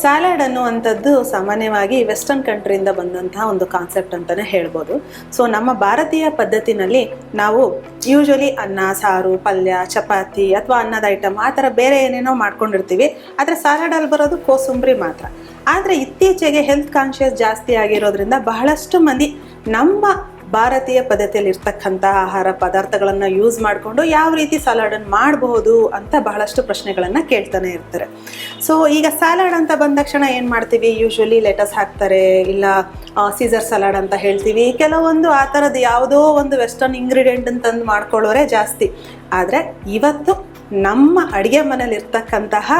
Salad ಅನ್ನುವಂಥದ್ದು ಸಾಮಾನ್ಯವಾಗಿ western ಕಂಟ್ರಿಯಿಂದ ಬಂದಂತಹ ಒಂದು ಕಾನ್ಸೆಪ್ಟ್ ಅಂತಲೇ ಹೇಳ್ಬೋದು. ಸೊ, ನಮ್ಮ ಭಾರತೀಯ ಪದ್ಧತಿನಲ್ಲಿ ನಾವು ಯೂಶ್ವಲಿ ಅನ್ನ, ಸಾರು, ಪಲ್ಯ, ಚಪಾತಿ ಅಥವಾ ಅನ್ನದ ಐಟಮ್ ಆ ಥರ ಬೇರೆ ಏನೇನೋ ಮಾಡ್ಕೊಂಡಿರ್ತೀವಿ. ಆದರೆ ಸ್ಯಾಲಡಲ್ಲಿ ಬರೋದು ಕೋಸಂಬರಿ ಮಾತ್ರ. ಆದರೆ ಇತ್ತೀಚೆಗೆ ಹೆಲ್ತ್ ಕಾನ್ಷಿಯಸ್ ಜಾಸ್ತಿ ಆಗಿರೋದ್ರಿಂದ ಬಹಳಷ್ಟು ಮಂದಿ ನಮ್ಮ ಭಾರತೀಯ ಪದ್ಧತಿಯಲ್ಲಿ ಇರ್ತಕ್ಕಂಥ ಆಹಾರ ಪದಾರ್ಥಗಳನ್ನು ಯೂಸ್ ಮಾಡಿಕೊಂಡು ಯಾವ ರೀತಿ ಸಲಾಡನ್ನು ಮಾಡಬಹುದು ಅಂತ ಬಹಳಷ್ಟು ಪ್ರಶ್ನೆಗಳನ್ನು ಕೇಳ್ತಾನೆ ಇರ್ತಾರೆ. ಸೊ ಈಗ ಸಲಾಡ್ ಅಂತ ಬಂದ ತಕ್ಷಣ ಏನು ಮಾಡ್ತೀವಿ? ಯೂಶ್ವಲಿ ಲೆಟಸ್ ಹಾಕ್ತಾರೆ, ಇಲ್ಲ ಸೀಸರ್ ಸಲಾಡ್ ಅಂತ ಹೇಳ್ತೀವಿ. ಕೆಲವೊಂದು ಆ ಥರದ್ದು ಯಾವುದೋ ಒಂದು ವೆಸ್ಟರ್ನ್ ಇಂಗ್ರೀಡಿಯೆಂಟ್ ಅಂತಂದು ಮಾಡ್ಕೊಳ್ಳೋರೆ ಜಾಸ್ತಿ. ಆದರೆ ಇವತ್ತು ನಮ್ಮ ಅಡುಗೆ ಮನೇಲಿ ಇರ್ತಕ್ಕಂತಹ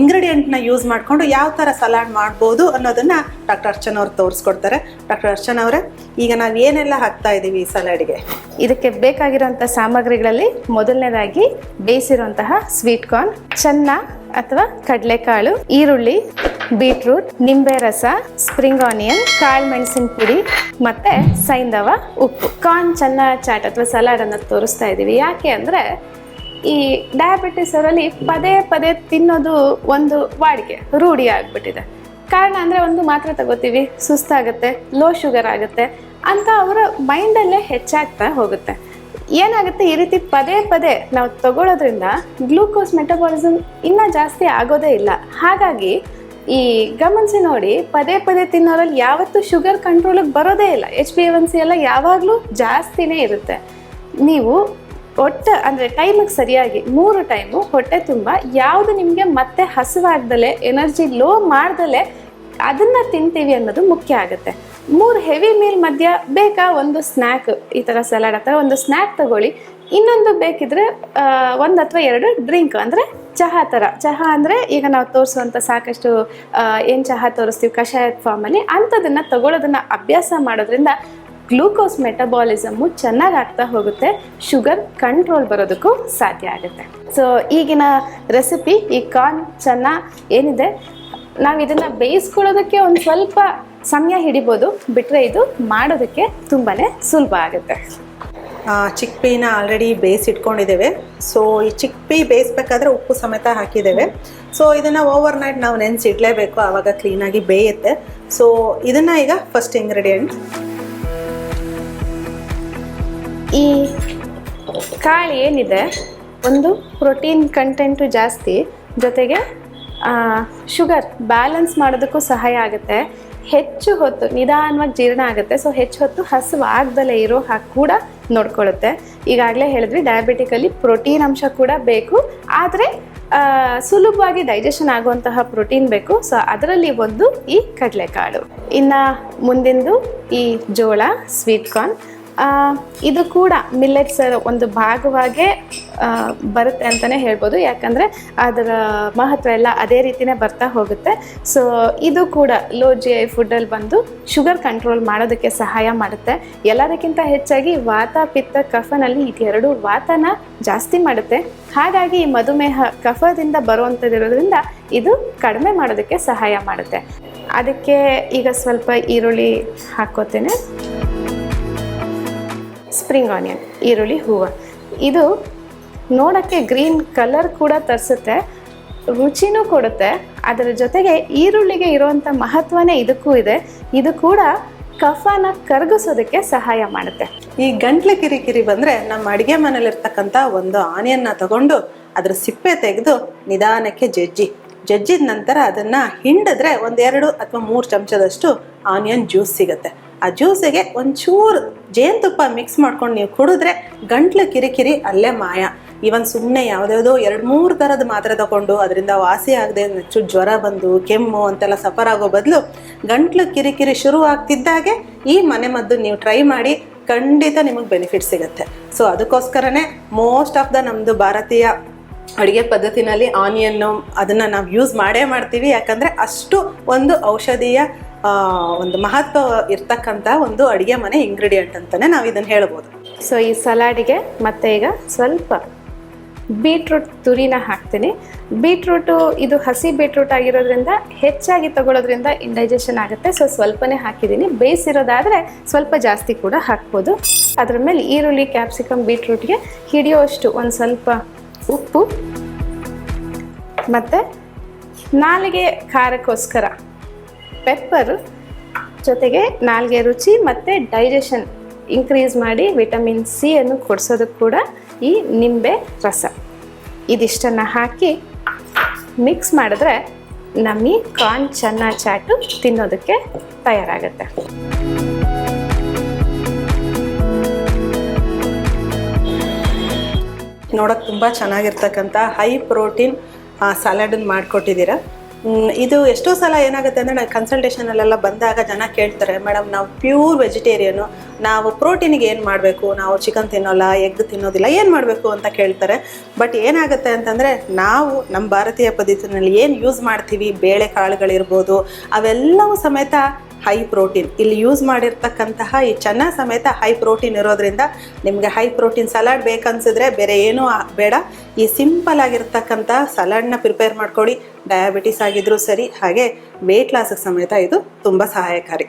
ಇಂಗ್ರೀಡಿಯೆಂಟ್ನ ಯೂಸ್ ಮಾಡಿಕೊಂಡು ಯಾವ ಥರ ಸಲಾಡ್ ಮಾಡ್ಬೋದು ಅನ್ನೋದನ್ನು ಡಾಕ್ಟರ್ ಅರ್ಚನ ಅವ್ರು ತೋರಿಸ್ಕೊಡ್ತಾರೆ. ಡಾಕ್ಟರ್ ಅರ್ಚನ ಅವರೇ, ಈಗ ನಾವು ಏನೆಲ್ಲ ಹಾಕ್ತಾ ಇದ್ದೀವಿ ಈ ಸಲಾಡ್ಗೆ ಇದಕ್ಕೆ ಬೇಕಾಗಿರುವಂಥ ಸಾಮಗ್ರಿಗಳಲ್ಲಿ ಮೊದಲನೇದಾಗಿ ಬೇಯಿಸಿರುವಂತಹ ಸ್ವೀಟ್ ಕಾರ್ನ್ ಚೆನ್ನ ಅಥವಾ ಕಡಲೆಕಾಳು, ಈರುಳ್ಳಿ ಬೀಟ್ರೂಟ್ ನಿಂಬೆ ರಸ ಸ್ಪ್ರಿಂಗ್ ಆನಿಯನ್ ಕಾಳು ಮೆಣಸಿನ ಪುಡಿ ಮತ್ತೆ ಸೈಂಧವ ಉಪ್ಪು. ಕಾರ್ನ್ ಚೆನ್ನ, ಚಾಟ್ ಅಥವಾ ಸಲಾಡ್ ಅನ್ನ ತೋರಿಸ್ತಾ ಇದ್ದೀವಿ ಯಾಕೆ ಅಂದ್ರೆ ಈ ಡಯಾಬಿಟಿಸ್ ಅವರಲ್ಲಿ ಪದೇ ಪದೇ ತಿನ್ನೋದು ಒಂದು ವಾಡಿಕೆ, ರೂಢಿ ಆಗ್ಬಿಟ್ಟಿದೆ. ಕಾರಣ ಅಂದರೆ ಒಂದು ಮಾತ್ರೆ ತಗೋತೀವಿ, ಸುಸ್ತಾಗುತ್ತೆ ಲೋ ಶುಗರ್ ಆಗುತ್ತೆ, ಅಂತ ಅವರ ಮೈಂಡಲ್ಲೇ ಹೆಚ್ಚಾಗ್ತಾ ಹೋಗುತ್ತೆ. ಏನಾಗುತ್ತೆ, ಈ ರೀತಿ ಪದೇ ಪದೇ ನಾವು ತಗೊಳ್ಳೋದ್ರಿಂದ ಗ್ಲೂಕೋಸ್ ಮೆಟಬಾಲಿಸಮ್ ಇನ್ನೂ ಜಾಸ್ತಿ ಆಗೋದೇ ಇಲ್ಲ. ಹಾಗಾಗಿ ಈ ಗಮನಿಸಿ ನೋಡಿ, ಪದೇ ಪದೇ ತಿನ್ನೋರಲ್ಲಿ ಯಾವತ್ತೂ ಶುಗರ್ ಕಂಟ್ರೋಲಿಗೆ ಬರೋದೇ ಇಲ್ಲ. ಎಚ್ ಬಿ ಎನ್ ಸಿ ಎಲ್ಲ ಯಾವಾಗಲೂ ಜಾಸ್ತಿನೇ ಇರುತ್ತೆ. ನೀವು ಒಟ್ಟು ಅಂದರೆ ಟೈಮಿಗೆ ಸರಿಯಾಗಿ ಮೂರು ಟೈಮು ಹೊಟ್ಟೆ ತುಂಬ, ಯಾವುದು ನಿಮಗೆ ಮತ್ತೆ ಹಸಿವಾಗ್ದಲೆ ಎನರ್ಜಿ ಲೋ ಮಾಡ್ದಲೆ ಅದನ್ನು ತಿಂತೀವಿ ಅನ್ನೋದು ಮುಖ್ಯ ಆಗುತ್ತೆ. ಮೂರು ಹೆವಿ ಮೀಲ್ ಮಧ್ಯ ಬೇಕಾ ಒಂದು ಸ್ನ್ಯಾಕ್ ಈ ಥರ ಸಲಾಡ್ ಅಥವಾ ಒಂದು ಸ್ನ್ಯಾಕ್ ತಗೊಳ್ಳಿ. ಇನ್ನೊಂದು ಬೇಕಿದ್ರೆ ಒಂದು ಅಥವಾ ಎರಡು ಡ್ರಿಂಕ್ ಅಂದರೆ ಚಹಾ ಥರ ಚಹಾ ಅಂದರೆ ಈಗ ನಾವು ತೋರಿಸುವಂಥ ಸಾಕಷ್ಟು ಏನು ಚಹಾ ತೋರಿಸ್ತೀವಿ ಕಷಾಯದ ಫಾರ್ಮಲ್ಲಿ ಅಂಥದನ್ನು ತಗೊಳ್ಳೋದನ್ನು ಅಭ್ಯಾಸ ಮಾಡೋದ್ರಿಂದ ಗ್ಲೂಕೋಸ್ ಮೆಟಬಾಲಿಸಮ್ಮು ಚೆನ್ನಾಗಿ ಆಗ್ತಾ ಹೋಗುತ್ತೆ. ಶುಗರ್ ಕಂಟ್ರೋಲ್ ಬರೋದಕ್ಕೂ ಸಾಧ್ಯ ಆಗುತ್ತೆ. ಸೊ ಈಗಿನ ರೆಸಿಪಿ, ಈ ಕಾರ್ನ್ ಚೆನ್ನ ಏನಿದೆ? ನಾವು ಇದನ್ನು ಬೇಯಿಸ್ಕೊಳ್ಳೋದಕ್ಕೆ ಒಂದು ಸ್ವಲ್ಪ ಸಮಯ ಹಿಡಿಬೋದು. ಬಿಟ್ಟರೆ ಇದು ಮಾಡೋದಕ್ಕೆ ತುಂಬಾ ಸುಲಭ ಆಗುತ್ತೆ. ಚಿಕ್ಪಿನ ಆಲ್ರೆಡಿ ಬೇಯಿಸಿಟ್ಕೊಂಡಿದ್ದೇವೆ. ಸೊ ಈ ಚಿಕ್ಪಿ ಬೇಯಿಸ್ಬೇಕಾದ್ರೆ ಉಪ್ಪು ಸಮೇತ ಹಾಕಿದ್ದೇವೆ. ಸೊ ಇದನ್ನು ಓವರ್ ನೈಟ್ ನಾವು ನೆನೆಸಿಡಲೇಬೇಕು. ಆವಾಗ ಕ್ಲೀನಾಗಿ ಬೇಯುತ್ತೆ. ಸೊ ಇದನ್ನು ಈಗ ಫಸ್ಟ್ ಇಂಗ್ರೀಡಿಯೆಂಟ್ ಈ ಕಾಳು ಏನಿದೆ? ಒಂದು ಪ್ರೋಟೀನ್ ಕಂಟೆಂಟು ಜಾಸ್ತಿ, ಜೊತೆಗೆ ಶುಗರ್ ಬ್ಯಾಲೆನ್ಸ್ ಮಾಡೋದಕ್ಕೂ ಸಹಾಯ ಆಗುತ್ತೆ. ಹೆಚ್ಚು ಹೊತ್ತು, ನಿಧಾನವಾಗಿ ಜೀರ್ಣ ಆಗುತ್ತೆ. ಸೊ ಹೆಚ್ಚು ಹೊತ್ತು ಹಸಿವು ಆಗ್ದಲೇ ಇರೋ ಹಾಗೆ ಕೂಡ ನೋಡ್ಕೊಳ್ಳುತ್ತೆ. ಈಗಾಗಲೇ ಹೇಳಿದ್ವಿ ಡಯಾಬಿಟಿಕಲ್ಲಿ ಪ್ರೋಟೀನ್ ಅಂಶ ಕೂಡ ಬೇಕು. ಆದರೆ ಸುಲಭವಾಗಿ ಡೈಜೆಷನ್ ಆಗುವಂತಹ ಪ್ರೋಟೀನ್ ಬೇಕು. ಸೊ ಅದರಲ್ಲಿ ಒಂದು ಈ ಕಡಲೆಕಾಳು. ಇನ್ನು ಮುಂದಿಂದು ಈ ಜೋಳ ಸ್ವೀಟ್ ಕಾರ್ನ್ ಇದು ಕೂಡ ಮಿಲ್ಲೆಟ್ಸ್ ಒಂದು ಭಾಗವಾಗೇ ಬರುತ್ತೆ ಅಂತಲೇ ಹೇಳ್ಬೋದು. ಯಾಕಂದರೆ ಅದರ ಮಹತ್ವ ಎಲ್ಲ ಅದೇ ರೀತಿನೇ ಬರ್ತಾ ಹೋಗುತ್ತೆ. ಸೊ ಇದು ಕೂಡ ಲೋ ಜಿ ಐ ಫುಡ್ಡಲ್ಲಿ ಬಂದು ಶುಗರ್ ಕಂಟ್ರೋಲ್ ಮಾಡೋದಕ್ಕೆ ಸಹಾಯ ಮಾಡುತ್ತೆ. ಎಲ್ಲದಕ್ಕಿಂತ ಹೆಚ್ಚಾಗಿ ವಾತ, ಪಿತ್ತ, ಕಫನಲ್ಲಿ ಇದೆರಡು ವಾತನ ಜಾಸ್ತಿ ಮಾಡುತ್ತೆ. ಹಾಗಾಗಿ ಈ ಮಧುಮೇಹ ಕಫದಿಂದ ಬರುವಂಥದ್ದಿರೋದ್ರಿಂದ ಇದು ಕಡಿಮೆ ಮಾಡೋದಕ್ಕೆ ಸಹಾಯ ಮಾಡುತ್ತೆ. ಅದಕ್ಕೆ ಈಗ ಸ್ವಲ್ಪ ಈರುಳ್ಳಿ ಹಾಕ್ಕೋತೇನೆ. ಸ್ಪ್ರಿಂಗ್ ಆನಿಯನ್, ಈರುಳ್ಳಿ, ಹೂವು. ಇದು ನೋಡೋಕ್ಕೆ ಗ್ರೀನ್ ಕಲರ್ ಕೂಡ ತರಿಸುತ್ತೆ, ರುಚಿನೂ ಕೊಡುತ್ತೆ. ಅದರ ಜೊತೆಗೆ ಈರುಳ್ಳಿಗೆ ಇರುವಂಥ ಮಹತ್ವನೇ ಇದಕ್ಕೂ ಇದೆ. ಇದು ಕೂಡ ಕಫನ ಕರಗಿಸೋದಕ್ಕೆ ಸಹಾಯ ಮಾಡುತ್ತೆ. ಈ ಗಂಟ್ಲು ಕಿರಿಕಿರಿ ಬಂದರೆ ನಮ್ಮ ಅಡುಗೆ ಮನೇಲಿರ್ತಕ್ಕಂಥ ಒಂದು ಆನಿಯನ್ನ ತಗೊಂಡು ಅದರ ಸಿಪ್ಪೆ ತೆಗೆದು ನಿಧಾನಕ್ಕೆ ಜಜ್ಜಿ. ಜಜ್ಜಿದ ನಂತರ ಅದನ್ನು ಹಿಂಡಿದ್ರೆ ಒಂದೆರಡು ಅಥವಾ ಮೂರು ಚಮಚದಷ್ಟು ಆನಿಯನ್ ಜ್ಯೂಸ್ ಸಿಗುತ್ತೆ. ಆ ಜ್ಯೂಸಿಗೆ ಒಂಚೂರು ಜೇನುತುಪ್ಪ ಮಿಕ್ಸ್ ಮಾಡ್ಕೊಂಡು ನೀವು ಕುಡಿದ್ರೆ ಗಂಟ್ಲು ಕಿರಿಕಿರಿ, ಅಲ್ಲೇ ಮಾಯ. ಇವನ್ ಸುಮ್ಮನೆ ಯಾವುದ್ಯಾವುದೋ ಎರಡು ಮೂರು ಥರದ ಮಾತ್ರೆ ತಗೊಂಡು ಅದರಿಂದ ವಾಸಿ ಆಗದೆ ಹೆಚ್ಚು ಜ್ವರ ಬಂದು ಕೆಮ್ಮು ಅಂತೆಲ್ಲ ಸಫರ್ ಆಗೋ ಬದಲು ಗಂಟ್ಲು ಕಿರಿಕಿರಿ ಶುರು ಆಗ್ತಿದ್ದಾಗೆ ಈ ಮನೆಮದ್ದು ನೀವು ಟ್ರೈ ಮಾಡಿ ಖಂಡಿತ ನಿಮಗೆ ಬೆನಿಫಿಟ್ ಸಿಗುತ್ತೆ. ಸೊ ಅದಕ್ಕೋಸ್ಕರನೇ ಮೋಸ್ಟ್ ಆಫ್ ದ ನಮ್ಮದು ಭಾರತೀಯ ಅಡುಗೆ ಪದ್ಧತಿನಲ್ಲಿ ಆನಿಯನ್ನು ಅದನ್ನು ನಾವು ಯೂಸ್ ಮಾಡೇ ಮಾಡ್ತೀವಿ. ಯಾಕಂದರೆ ಅಷ್ಟು ಒಂದು ಔಷಧೀಯ ಒಂದು ಮಹತ್ವ ಇರ್ತಕ್ಕಂಥ ಒಂದು ಅಡುಗೆ ಮನೆ ಇಂಗ್ರೀಡಿಯೆಂಟ್ ಅಂತಲೇ ನಾವು ಇದನ್ನು ಹೇಳ್ಬೋದು. ಸೊ ಈ ಸಲಾಡಿಗೆ ಮತ್ತೆ ಈಗ ಸ್ವಲ್ಪ ಬೀಟ್ರೂಟ್ ತುರಿನ ಹಾಕ್ತೀನಿ. ಬೀಟ್ರೂಟು ಇದು ಹಸಿ ಬೀಟ್ರೂಟ್ ಆಗಿರೋದ್ರಿಂದ ಹೆಚ್ಚಾಗಿ ತಗೊಳ್ಳೋದ್ರಿಂದ ಇಂಡೈಜೆಷನ್ ಆಗುತ್ತೆ. ಸೊ ಸ್ವಲ್ಪನೇ ಹಾಕಿದ್ದೀನಿ. ಬೇಯಿಸಿರೋದಾದರೆ ಸ್ವಲ್ಪ ಜಾಸ್ತಿ ಕೂಡ ಹಾಕ್ಬೋದು. ಅದ್ರ ಮೇಲೆ ಈರುಳ್ಳಿ ಕ್ಯಾಪ್ಸಿಕಮ್ ಬೀಟ್ರೂಟ್ಗೆ ಹಿಡಿಯೋಷ್ಟು ಒಂದು ಸ್ವಲ್ಪ ಉಪ್ಪು. ಮತ್ತು ನಾಲಿಗೆ ಖಾರಕ್ಕೋಸ್ಕರ ಪೆಪ್ಪರ್ ಜೊತೆಗೆ ನಾಲಿಗೆ ರುಚಿ ಮತ್ತು ಡೈಜೆಷನ್ ಇನ್ಕ್ರೀಸ್ ಮಾಡಿ ವಿಟಮಿನ್ ಸಿಯನ್ನು ಕೊಡಿಸೋದಕ್ಕೆ ಕೂಡ ಈ ನಿಂಬೆ ರಸ. ಇದಿಷ್ಟನ್ನು ಹಾಕಿ ಮಿಕ್ಸ್ ಮಾಡಿದ್ರೆ ನಮ್ಮಿ ಕಾರ್ನ್ ಚೆನ್ನ ಚಾಟು ತಿನ್ನೋದಕ್ಕೆ ತಯಾರಾಗುತ್ತೆ. ನೋಡೋಕೆ ತುಂಬ ಚೆನ್ನಾಗಿರ್ತಕ್ಕಂಥ ಹೈ ಪ್ರೋಟೀನ್ ಸಲಾಡನ್ನು ಮಾಡಿಕೊಟ್ಟಿದ್ದೀರ. ಇದು ಎಷ್ಟೋ ಸಲ ಏನಾಗುತ್ತೆ ಅಂದರೆ ನಾನು ಕನ್ಸಲ್ಟೇಷನಲ್ಲೆಲ್ಲ ಬಂದಾಗ ಜನ ಕೇಳ್ತಾರೆ, ಮೇಡಮ್, ನಾವು ಪ್ಯೂರ್ ವೆಜಿಟೇರಿಯನು ನಾವು ಪ್ರೋಟೀನಿಗೆ ಏನು ಮಾಡಬೇಕು? ನಾವು ಚಿಕನ್ ತಿನ್ನೋಲ್ಲ ಎಗ್ ತಿನ್ನೋದಿಲ್ಲ, ಏನು ಮಾಡಬೇಕು? ಅಂತ ಕೇಳ್ತಾರೆ. ಬಟ್ ಏನಾಗುತ್ತೆ ಅಂತಂದರೆ ನಾವು ನಮ್ಮ ಭಾರತೀಯ ಪದ್ಧತಿನಲ್ಲಿ ಏನು ಯೂಸ್ ಮಾಡ್ತೀವಿ? ಬೇಳೆ ಕಾಳುಗಳಿರ್ಬೋದು ಅವೆಲ್ಲವೂ ಸಮೇತ ಹೈ ಪ್ರೋಟೀನ್ ಇಲ್ಲಿ ಯೂಸ್ ಮಾಡಿರ್ತಕ್ಕಂತಹ ಈ ಚೆನ್ನ ಸಮೇತ ಹೈ ಪ್ರೋಟೀನ್ ಇರೋದ್ರಿಂದ ನಿಮಗೆ ಹೈ ಪ್ರೋಟೀನ್ ಸಲಾಡ್ ಬೇಕನ್ಸಿದ್ರೆ ಬೇರೆ ಏನೂ ಬೇಡ. ಈ ಸಿಂಪಲ್ ಆಗಿರ್ತಕ್ಕಂಥ ಸಲಾಡ್ನ ಪ್ರಿಪೇರ್ ಮಾಡ್ಕೊಳ್ಳಿ. ಡಯಾಬಿಟಿಸ್ ಆಗಿದ್ರೂ ಸರಿ, ಹಾಗೆ ವೇಟ್ ಲಾಸಿಗೆ ಸಮೇತ ಇದು ತುಂಬ ಸಹಾಯಕಾರಿ.